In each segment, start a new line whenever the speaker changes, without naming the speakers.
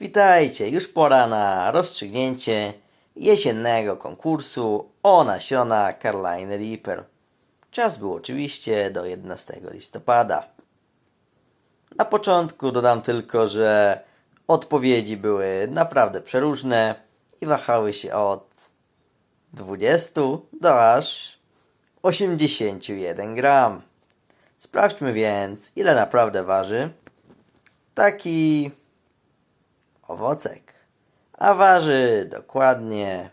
Witajcie, już pora na rozstrzygnięcie jesiennego konkursu o nasiona Carolina Reaper. Czas był oczywiście do 11 listopada. Na początku dodam tylko, że odpowiedzi były naprawdę przeróżne i wahały się od 20 do aż 81 gram. Sprawdźmy więc, ile naprawdę waży taki owocek. A waży dokładnie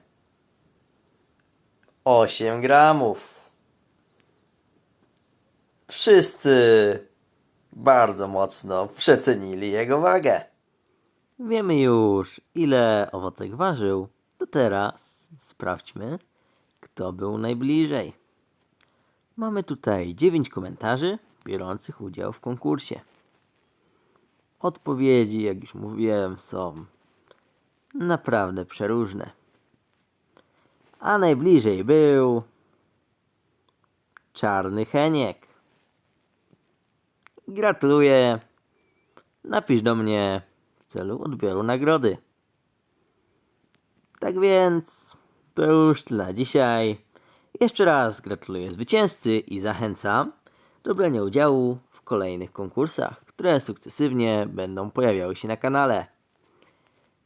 8 gramów. Wszyscy bardzo mocno przecenili jego wagę. Wiemy już, ile owocek ważył. To teraz sprawdźmy, kto był najbliżej. Mamy tutaj 9 komentarzy biorących udział w konkursie. Odpowiedzi, jak już mówiłem, są naprawdę przeróżne. A najbliżej był Czarny Heniek. Gratuluję. Napisz do mnie w celu odbioru nagrody. Tak więc to już na dzisiaj. Jeszcze raz gratuluję zwycięzcy i zachęcam do brania udziału w kolejnych konkursach, które sukcesywnie będą pojawiały się na kanale.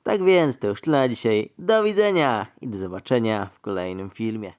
Tak więc to już tyle na dzisiaj. Do widzenia i do zobaczenia w kolejnym filmie.